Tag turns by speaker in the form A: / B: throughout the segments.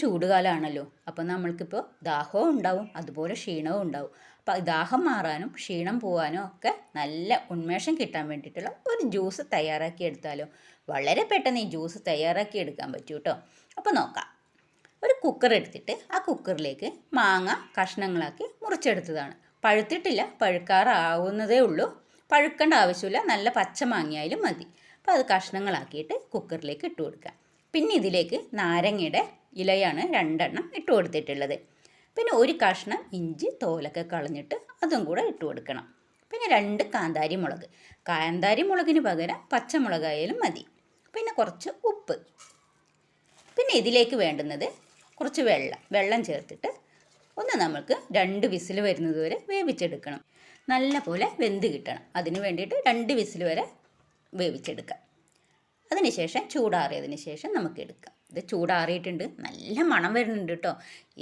A: ചൂടുകാലമാണല്ലോ അപ്പോൾ നമ്മൾക്കിപ്പോൾ ദാഹവും ഉണ്ടാവും അതുപോലെ ക്ഷീണവും ഉണ്ടാവും. അപ്പോൾ ദാഹം മാറാനും ക്ഷീണം പോകാനും ഒക്കെ നല്ല ഉന്മേഷം കിട്ടാൻ വേണ്ടിയിട്ടുള്ള ഒരു ജ്യൂസ് തയ്യാറാക്കി എടുത്താലോ? വളരെ പെട്ടെന്ന് ഈ ജ്യൂസ് തയ്യാറാക്കി എടുക്കാൻ പറ്റൂ കേട്ടോ അപ്പോൾ നോക്കാം. ഒരു കുക്കർ എടുത്തിട്ട് ആ കുക്കറിലേക്ക് മാങ്ങ കഷ്ണങ്ങളാക്കി മുറിച്ചെടുത്തതാണ്. പഴുത്തിട്ടില്ല പഴുക്കാറാവുന്നതേ ഉള്ളൂ. പഴുക്കേണ്ട ആവശ്യമില്ല നല്ല പച്ച മാങ്ങയായാലും മതി. അപ്പോൾ അത് കഷ്ണങ്ങളാക്കിയിട്ട് കുക്കറിലേക്ക് ഇട്ട് കൊടുക്കുക പിന്നെ ഇതിലേക്ക് നാരങ്ങയുടെ ഇലയാണ് രണ്ടെണ്ണം ഇട്ട് കൊടുത്തിട്ടുള്ളത്. പിന്നെ ഒരു കഷ്ണം ഇഞ്ചി തോലൊക്കെ കളഞ്ഞിട്ട് അതും കൂടെ ഇട്ട് കൊടുക്കണം. പിന്നെ രണ്ട് കാന്താരി മുളക്. കാന്താരി മുളകിന് പകരം പച്ചമുളകായാലും മതി. പിന്നെ കുറച്ച് ഉപ്പ്. പിന്നെ ഇതിലേക്ക് വേണ്ടുന്നത് കുറച്ച് വെള്ളം. വെള്ളം ചേർത്തിട്ട് ഒന്ന് നമുക്ക് രണ്ട് വിസിൽ വരുന്നത് വരെ വേവിച്ചെടുക്കണം. നല്ല പോലെ വെന്ത് കിട്ടണം. അതിന് വേണ്ടിയിട്ട് രണ്ട് വിസിൽ വരെ വേവിച്ചെടുക്കാം. അതിനുശേഷം ചൂടാറിയതിന് ശേഷം നമുക്ക് എടുക്കാം. ഇത് ചൂടാറിയിട്ടുണ്ട്. നല്ല മണം വരുന്നുണ്ട് കേട്ടോ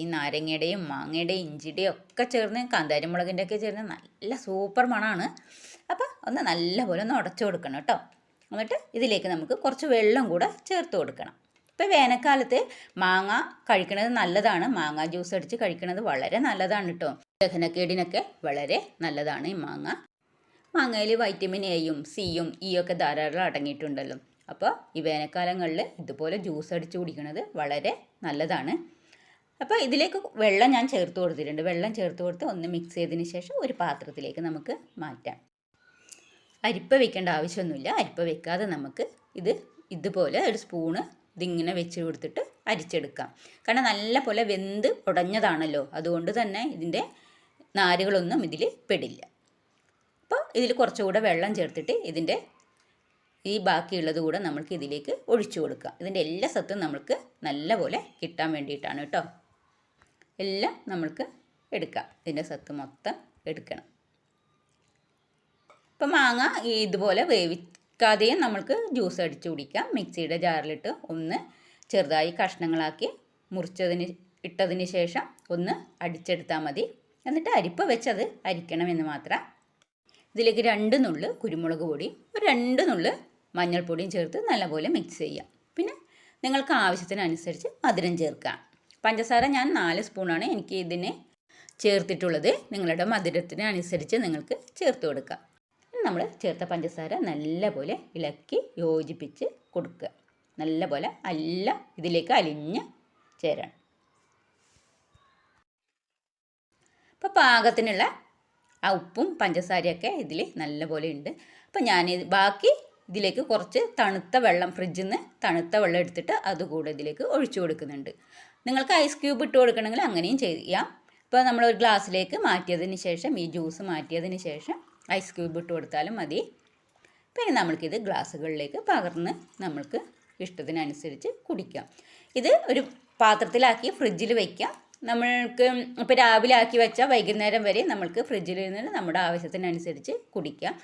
A: ഈ നാരങ്ങയുടെയും മാങ്ങയുടെയും ഇഞ്ചിയുടെയും ഒക്കെ ചേർന്ന് കാന്താരിമുളകിന്റെ ഒക്കെ ചേർന്ന് നല്ല സൂപ്പർ മണമാണ്. അപ്പോൾ ഒന്ന് നല്ലപോലെ ഒന്ന് ഉടച്ചു കൊടുക്കണം കേട്ടോ എന്നിട്ട് ഇതിലേക്ക് നമുക്ക് കുറച്ച് വെള്ളം കൂടെ ചേർത്ത് കൊടുക്കണം. ഇപ്പോൾ വേനൽക്കാലത്ത് മാങ്ങ കഴിക്കുന്നത് നല്ലതാണ്. മാങ്ങ ജ്യൂസ് അടിച്ച് കഴിക്കുന്നത് വളരെ നല്ലതാണ് കേട്ടോ ദഹനക്കേടിനൊക്കെ വളരെ നല്ലതാണ് ഈ മാങ്ങ. മാങ്ങയിൽ വൈറ്റമിൻ എയും സിയും ഇ ഒക്കെ ധാരാളം അടങ്ങിയിട്ടുണ്ടല്ലോ. അപ്പോൾ ഈ വേനൽക്കാലങ്ങളിൽ ഇതുപോലെ ജ്യൂസ് അടിച്ച് കുടിക്കുന്നത് വളരെ നല്ലതാണ്. അപ്പോൾ ഇതിലേക്ക് വെള്ളം ഞാൻ ചേർത്ത് കൊടുത്തിട്ടുണ്ട്. വെള്ളം ചേർത്ത് കൊടുത്ത് ഒന്ന് മിക്സ് ചെയ്തതിന് ശേഷം ഒരു പാത്രത്തിലേക്ക് നമുക്ക് മാറ്റാം. അരിപ്പ വെക്കേണ്ട ആവശ്യമൊന്നുമില്ല. അരിപ്പ വെക്കാതെ നമുക്ക് ഇത് ഇതുപോലെ ഒരു സ്പൂണ് ഇതിങ്ങനെ വെച്ച് കൊടുത്തിട്ട് അരിച്ചെടുക്കാം. കാരണം നല്ല പോലെ വെന്ത് ഉടഞ്ഞതാണല്ലോ. അതുകൊണ്ട് തന്നെ ഇതിന്റെ നാരുകളൊന്നും ഇതിൽ പെടില്ല. അപ്പോൾ ഇതിൽ കുറച്ചുകൂടെ വെള്ളം ചേർത്തിട്ട് ഇതിന്റെ ഈ ബാക്കിയുള്ളത് കൂടെ നമ്മൾക്ക് ഇതിലേക്ക് ഒഴിച്ചു കൊടുക്കുക. ഇതിന്റെ എല്ലാ സത്തും നമുക്ക് നല്ലപോലെ കിട്ടാൻ വേണ്ടിയിട്ടാണ് കേട്ടോ. എല്ലാം നമ്മൾക്ക് എടുക്കാം. ഇതിന്റെ സത്ത് മൊത്തം എടുക്കണം. ഇപ്പം മാങ്ങ ഇതുപോലെ വേവിക്കാതെയും നമ്മൾക്ക് ജ്യൂസ് അടിച്ച് കുടിക്കാം. മിക്സിയുടെ ജാറിലിട്ട് ഒന്ന് ചെറുതായി കഷ്ണങ്ങളാക്കി മുറിച്ചതിന് ഇട്ടതിന് ശേഷം ഒന്ന് അടിച്ചെടുത്താൽ മതി. എന്നിട്ട് അരിപ്പ് വെച്ചത് അരിക്കണമെന്ന് മാത്രം ഇതിലേക്ക് രണ്ട് നുള്ള് കുരുമുളക് പൊടിയും ഒരു രണ്ട് നുള്ള് മഞ്ഞൾപ്പൊടിയും ചേർത്ത് നല്ലപോലെ മിക്സ് ചെയ്യാം പിന്നെ നിങ്ങൾക്ക് ആവശ്യത്തിനനുസരിച്ച് മധുരം ചേർക്കാം. പഞ്ചസാര ഞാൻ നാല് സ്പൂണാണ് എനിക്ക് ഇതിനെ ചേർത്തിട്ടുള്ളത്. നിങ്ങളുടെ മധുരത്തിനനുസരിച്ച് നിങ്ങൾക്ക് ചേർത്ത് കൊടുക്കാം. നമ്മൾ ചേർത്ത പഞ്ചസാര നല്ലപോലെ ഇളക്കി യോജിപ്പിച്ച് കൊടുക്കുക. നല്ലപോലെ അല്ല ഇതിലേക്ക് അലിഞ്ഞ് ചേരണം. അപ്പോൾ പാകത്തിനുള്ള ആ ഉപ്പും പഞ്ചസാരയൊക്കെ ഇതിൽ നല്ലപോലെ ഉണ്ട് അപ്പോൾ ഞാൻ ബാക്കി ഇതിലേക്ക് കുറച്ച് തണുത്ത വെള്ളം ഫ്രിഡ്ജിൽ നിന്ന് തണുത്ത വെള്ളം എടുത്തിട്ട് അതുകൂടെ ഇതിലേക്ക് ഒഴിച്ചു കൊടുക്കുന്നുണ്ട്. നിങ്ങൾക്ക് ഐസ് ക്യൂബ് ഇട്ട് കൊടുക്കണമെങ്കിൽ അങ്ങനെയും ചെയ്യാം. ഇപ്പോൾ നമ്മൾ ഒരു ഗ്ലാസ്സിലേക്ക് മാറ്റിയതിന് ശേഷം ഈ ജ്യൂസ് മാറ്റിയതിന് ശേഷം ഐസ് ക്യൂബ് ഇട്ട് കൊടുത്താലും മതി. പിന്നെ നമ്മൾക്കിത് ഗ്ലാസ്സുകളിലേക്ക് പകർന്ന് നമ്മൾക്ക് ഇഷ്ടത്തിനനുസരിച്ച് കുടിക്കാം. ഇത് ഒരു പാത്രത്തിലാക്കി ഫ്രിഡ്ജിൽ വയ്ക്കാം നമ്മൾക്ക് ഇപ്പോൾ രാവിലെ ആക്കി വെച്ചാൽ വൈകുന്നേരം വരെ നമ്മൾക്ക് ഫ്രിഡ്ജിൽ നിന്ന് നമ്മുടെ ആവശ്യത്തിനനുസരിച്ച് കുടിക്കാം.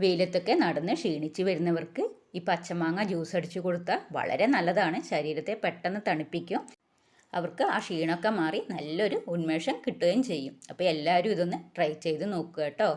A: വെയിലത്തൊക്കെ നടന്ന് ക്ഷീണിച്ച് വരുന്നവർക്ക് ഈ പച്ചമാങ്ങ ജ്യൂസ് അടിച്ചു കൊടുത്താൽ വളരെ നല്ലതാണ്. ശരീരത്തെ പെട്ടെന്ന് തണുപ്പിക്കും. അവർക്ക് ആ ക്ഷീണമൊക്കെ മാറി നല്ലൊരു ഉന്മേഷം കിട്ടുകയും ചെയ്യും. അപ്പോൾ എല്ലാവരും ഇതൊന്ന് ട്രൈ ചെയ്ത് നോക്കുക കേട്ടോ.